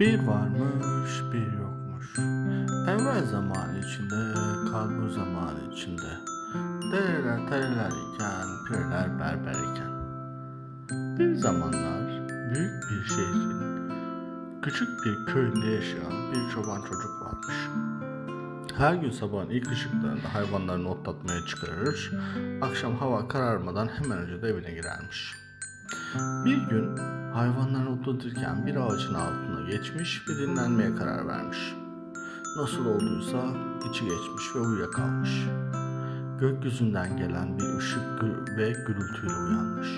Bir varmış bir yokmuş. Evvel zaman içinde, kalbur zaman içinde. Dereler tereler iken, pireler berber iken. Bir zamanlar büyük bir şehrin küçük bir köyünde yaşayan bir çoban çocuk varmış. Her gün sabahın ilk ışıklarında hayvanlarını otlatmaya çıkarır, akşam hava kararmadan hemen önce de evine girermiş. Bir gün hayvanlarını otlatırken bir ağacın altına geçmiş ve dinlenmeye karar vermiş. Nasıl olduysa içi geçmiş ve uyuyakalmış. Gökyüzünden gelen bir ışık ve gürültüyle uyanmış.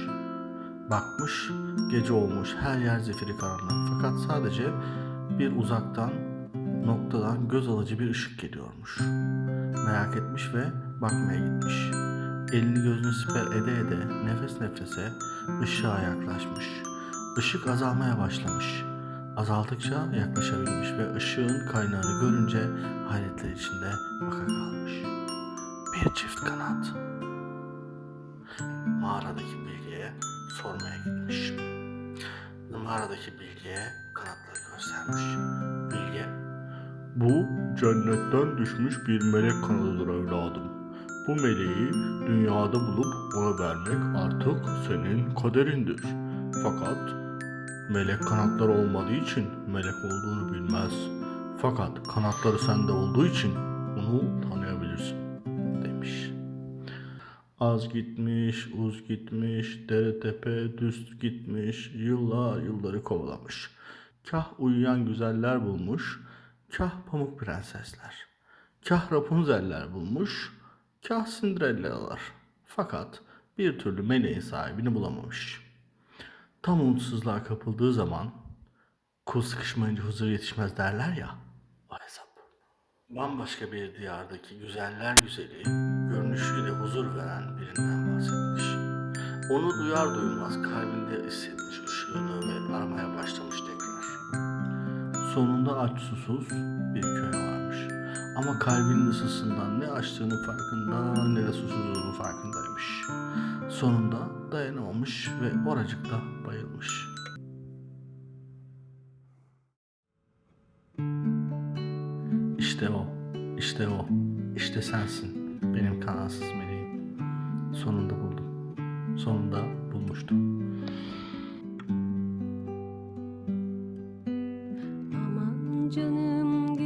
Bakmış, gece olmuş, her yer zifiri karanlık fakat sadece bir uzaktan noktadan göz alıcı bir ışık geliyormuş. Merak etmiş ve bakmaya gitmiş. Elini gözünü siper ede ede nefes nefese ışığa yaklaşmış. Işık azalmaya başlamış. Azaldıkça yaklaşabilmiş ve ışığın kaynağını görünce hayretler içinde baka kalmış. Bir çift kanat. Mağaradaki bilgiye sormaya gitmiş. Mağaradaki bilgiye kanatları göstermiş. Bilge, bu cennetten düşmüş bir melek kanadıdır evladım. Bu meleği dünyada bulup ona vermek artık senin kaderindir. Fakat melek kanatları olmadığı için melek olduğunu bilmez. Fakat kanatları sende olduğu için onu tanıyabilirsin demiş. Az gitmiş, uz gitmiş, dere tepe düz gitmiş, yıllar yılları kovalamış. Kah uyuyan güzeller bulmuş, kah pamuk prensesler. Kah Rapunzel'ler bulmuş, kah Cinderella'lar. Fakat bir türlü meleğin sahibini bulamamış. Tam umutsuzluğa kapıldığı zaman kul sıkışmayınca huzur yetişmez derler ya o hesap. Bambaşka bir diyardaki güzeller güzeli görünüşüyle huzur veren birinden bahsetmiş. Onu duyar duymaz kalbinde hissetmiş ışığını ve aramaya başlamış tekrar. Sonunda aç susuz bir köy varmış. Ama kalbinin ısısından ne açtığının farkında ne de susuzluğunun farkındaymış. Sonunda dayanamamış ve oracıkta bayılmış. İşte o, işte o, işte sensin benim kanatsız meleğim. Sonunda buldum, sonunda bulmuştum. Aman canım